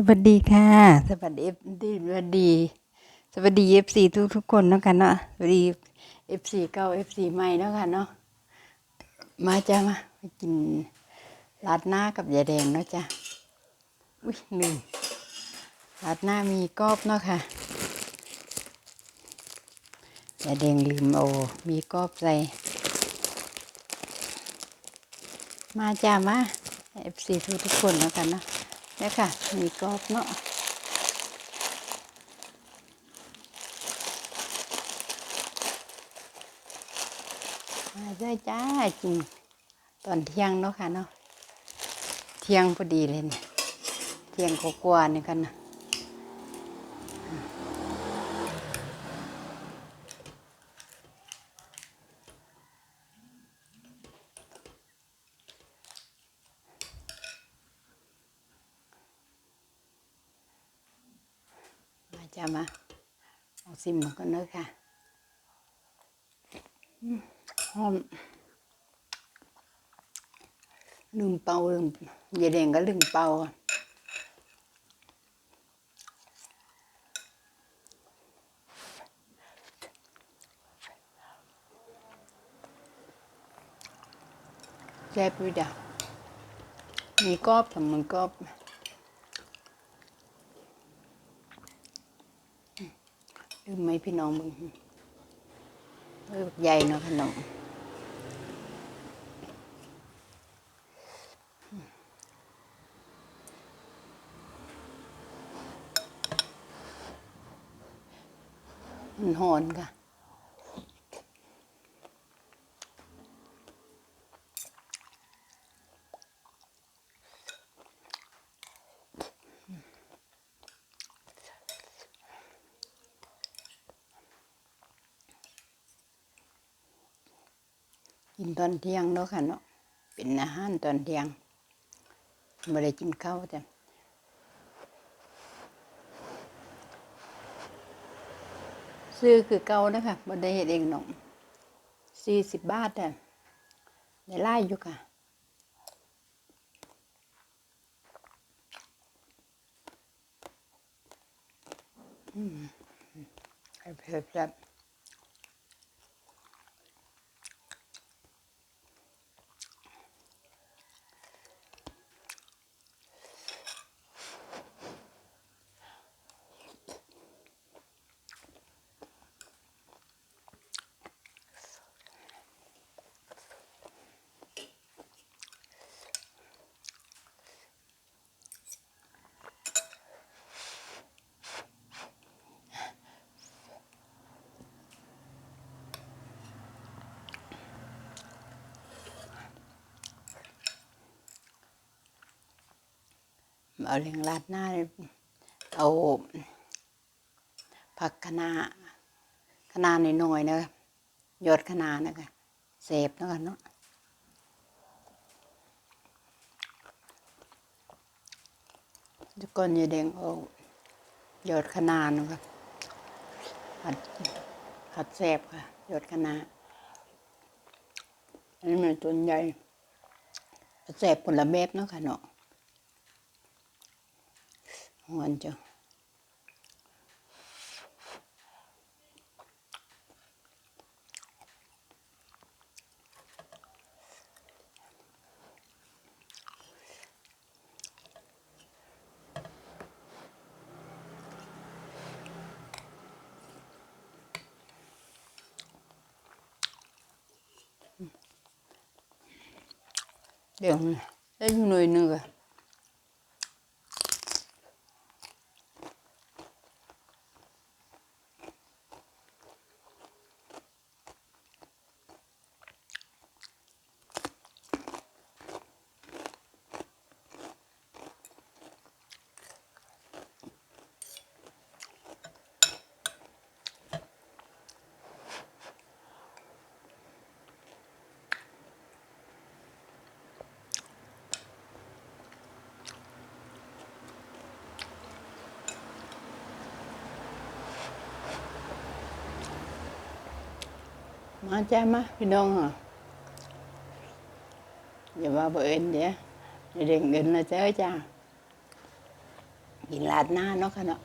สวัสดีค่ะ สวัสดีดีสวัสดี สวัสดีเอฟซีทุกทุกคนนะกันเนาะสวัสดีเอฟซีเก้าเอฟซีใหม่เนาะคะเนาะมาจ้ามาไปกินราดหน้ากับยายแดงเนาะจ้ะอุ้ยหนึ่งราดหน้ามีกรอบเนาะค่ะยายแดงลืมเอมีกรอบใส่มาจ้ามาเอฟซีทุกทุกคนนะกันเนาะ นี่ยค่ะ มีกรอบเนาะมาด้วยจ้ากินตอนเที่ยงเนาะค่ะเนาะ เที่ยงพอดีเลยเนี่ย เที่ยงกว่าๆนี่กันนะ จ้ามาเอาซิมมากันเนาะค่ะหอมลืมเป่าลืมยายแดงก็ลืมเป่าแซ่บอยู่จ้ะมีกรอบกับมันกรอบลื มไหมพี่น้องมึงเออใหญ่เนาะขนมมันหอนค่ะ กินตอนเที่ยงเนาะค่ะเนาะเป็นอาหารตอนเที่ยงไม่ได้กินข้าวจ้ะซื้อคือเก่านะคะบ่ได้เฮ็ดเองน้องสี่สิบบาทอะได้หลายอยู่ค่ะ อืมให้เเอาเลี้ยงราดหน้า เอาผักคะน้าคะน้าน้อยๆนะคะยอดคะน้านะคะเสพนะคะเนาะทุกคนอย่าแดงเอายอดคะนานะคะผัดผัดแซ่บค่ะยอดคะนาอันนี้มันตัวใหญ่แซ่บคนละแบบเนาะค่ะเนาะ หวานจ้ะเดี๋ยวนะได้อยู่หน่อยหนึงค่ะ มาจ้ามาพี่น้องอะออย่าว่าบ่เอ็นเดี๋ยวอย่าเด้งเงินนะเจ้าจ้ากินลาดหน้าเนาะค่ะเนาะ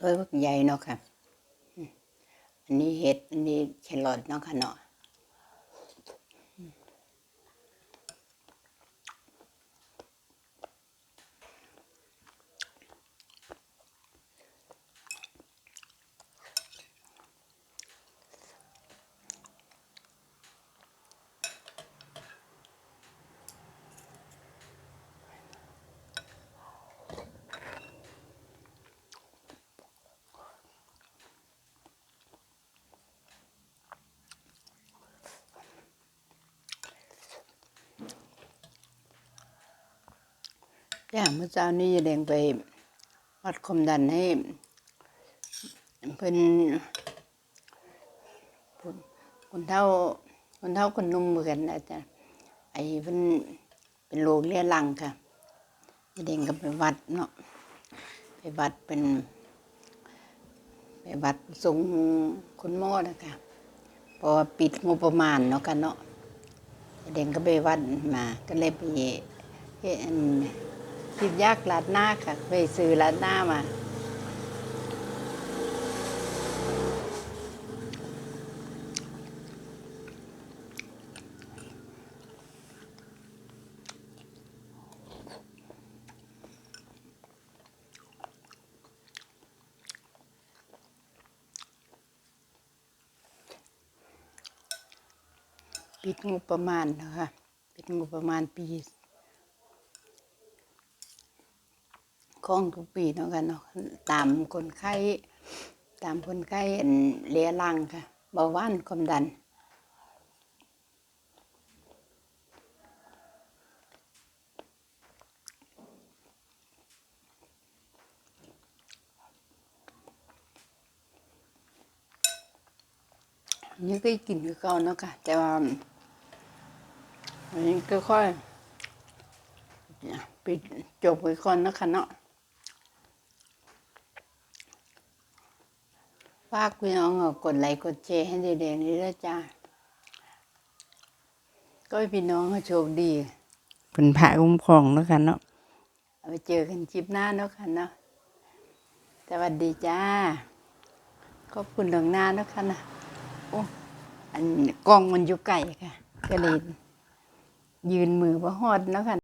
เอ้ยพวกใหญ่เนาะค่ะ อันนี้เห็ด อันนี้แครอทเนาะค่ะเนาะ ย่างเมื่อเช้านี้ยายแดงไปวัดความดันให้เพิ่นคนเท่าคนเท่าคนนุ่มเหมือนนะจ๊ะไอ้เพิ่นเป็นโรคเรื้อรังค่ะยายแดงก็ไปวัดเนาะไปวัดเป็นไปวัดส่งคุณหมอนะคะพอปิดงบประมาณเนาะกันเนาะยายแดงก็ไปวัดมาก็เลยไปเฮ็ด อันยากลาดหน้าค่ะ ไปซื้อลาดหน้ามาปิดงบประมาณนะคะปิดงบประมาณปี ของทุกปีเนาะกันเนาะตามคนไข้ตามคนไข้เลียรังค่ะเบาหวานความดันนี่ก็กินคือเก่าเนาะค่ะ แต่ว่าอันนี้ก็ค่อย ปิดจบไปก่อนนะคะเนาะ ฝากพี่น้องเอากดไลค์กดแชร์ให้เด็กๆนี่ด้วยจ้าก็ให้พี่น้องเขาโชคดีเป็นพระคุ้มครองแล้วกันเนาะเอาไปเจอกันคลิปหน้าเนาะค่ะเนาะสวัสดีจ้าขอบคุณดวงหน้าเนาะค่ะนะโอ้อันกล้องมันอยู่ไกลค่ะก็เลยยืนมือว่าฮอดเนาะค่ะ